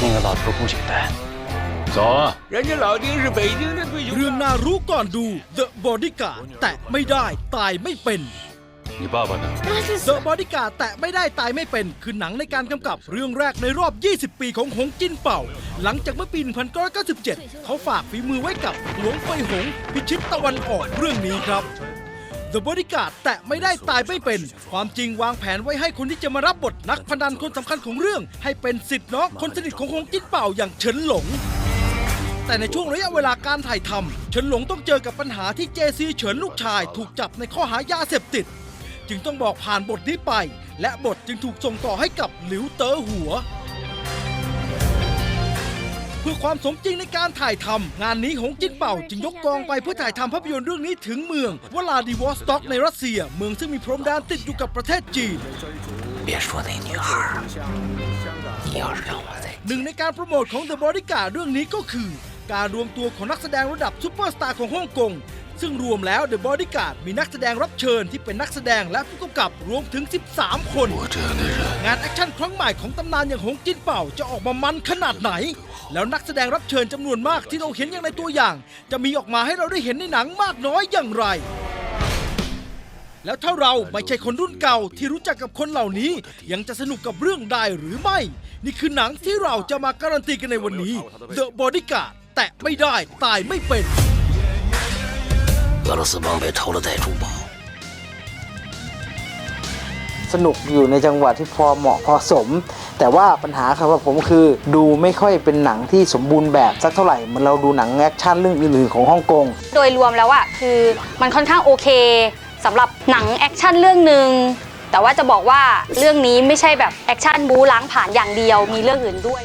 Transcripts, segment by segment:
那个老头不简单。走啊！人家老丁是北京的退休 เรื่องน่ารู้ก่อนดู The Bodyguard แตะไม่ได้ตายไม่เป็น 你爸爸呢？ The Bodyguard แตะไม่ได้ตายไม่เป็น คือหนังในการกำกับเรื่องแรกในรอบ 20 ปีของหงจินเป่า หลังจากเมื่อปี 1997 เขาฝากฝีมือไว้กับหลวงเฟยหง พิชิตตะวันออกเรื่องนี้ครับ The Bodyguard แตะไม่ได้ตายไม่เป็น ความจริงวางแผนไว้ให้คนที่จะมารับบทนักพนันคนสำคัญของเรื่อง ให้เป็นสิทธิ์น้องคนสนิทของหงจินเป่าอย่างเฉินหลง แต่ในช่วงระยะเวลาการถ่ายทำเฉินหลงต้องเจอกับปัญหาที่เจซีเฉินลูกชาย ถูกจับในข้อหายาเสพติด จึงต้องบอกผ่านบทนี้ไป และบทจึงถูกส่งต่อให้กับหลิวเต๋อหัว เพื่อความสมจริงในการถ่ายทำงานนี้หงจิ้นเป่าจึงยกกองไปเพื่อถ่ายทำภาพยนตร์เรื่องนี้ถึงเมืองวลาดิวอสต็อกในรัสเซีย เมืองซึ่งมีพรมแดนติดอยู่กับประเทศจีนหนึ่งในการโปรโมทของ The Bodyguard เรื่องนี้ก็คือ การรวมตัวของนักแสดงระดับซูเปอร์สตาร์ของฮ่องกง ซึ่งรวมแล้ว The Bodyguard มีนักแสดงรับเชิญที่เป็นนักแสดงและผู้กำกับรวมถึง 13 คน งานแอคชั่นครั้งใหม่ของตำนานอย่างหงจินเป่าจะออกมามันขนาดไหน แล้วนักแสดงรับเชิญจำนวนมากที่เราเห็นอย่างในตัวอย่าง จะมีออกมาให้เราได้เห็นในหนังมากน้อยอย่างไรแล้วถ้าเราไม่ใช่คนรุ่นเก่าที่รู้จักกับคนเหล่านี้ ยังจะสนุกกับเรื่องได้หรือไม่ นี่คือหนังที่เราจะมาการันตีกันในวันนี้ The Bodyguard แตะไม่ได้ตายไม่เป็น 俄罗斯帮被偷了袋珠宝。 สนุกอยู่ในจังหวะที่พอเหมาะพอสม แต่ว่าปัญหาครับว่าผมคือดูไม่ค่อยเป็นหนังที่สมบูรณ์แบบสักเท่าไหร่เหมือนเราดูหนังแอคชั่นเรื่องอื่นๆของฮ่องกง โดยรวมแล้วอะคือมันค่อนข้างโอเคสำหรับหนังแอคชั่นเรื่องหนึ่งแต่ว่าจะบอกว่าเรื่องนี้ไม่ใช่แบบแอคชั่นบู๊ล้างผ่านอย่างเดียวมีเรื่องอื่นด้วย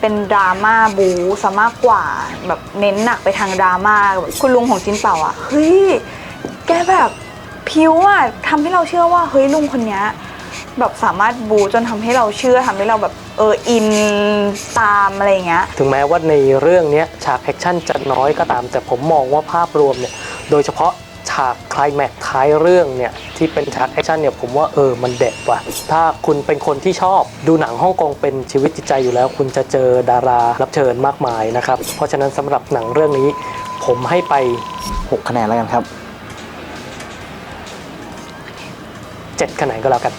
เป็นดราม่าบูซะมากกว่าแบบเน้นหนักไปทางดราม่าคุณลุงของจินเป่าอะเฮ้ยแกแบบพิวอะทำให้เราเชื่อว่าเฮ้ยลุงคนนี้แบบสามารถบูจนทำให้เราเชื่อทำให้เราแบบเอออินตามอะไรเงี้ย ถึงแม้ว่าในเรื่องเนี้ยฉากแอคชั่นจะน้อยก็ตาม แต่ผมมองว่าภาพรวมเนี่ย โดยเฉพาะากไคลแม็กท้ายเรื่องเนี่ยที่เป็นฉากแอคชั่นเนี่ยผมว่าเออมันเด็ดว่ะ ถ้าคุณเป็นคนที่ชอบดูหนังฮ่องกงเป็นชีวิตจิตใจอยู่แล้ว คุณจะเจอดารารับเชิญมากมายนะครับ เพราะฉะนั้นสำหรับหนังเรื่องนี้ ผมให้ไป 6 คะแนนแล้วกันครับ 7 คะแนนก็แล้วกัน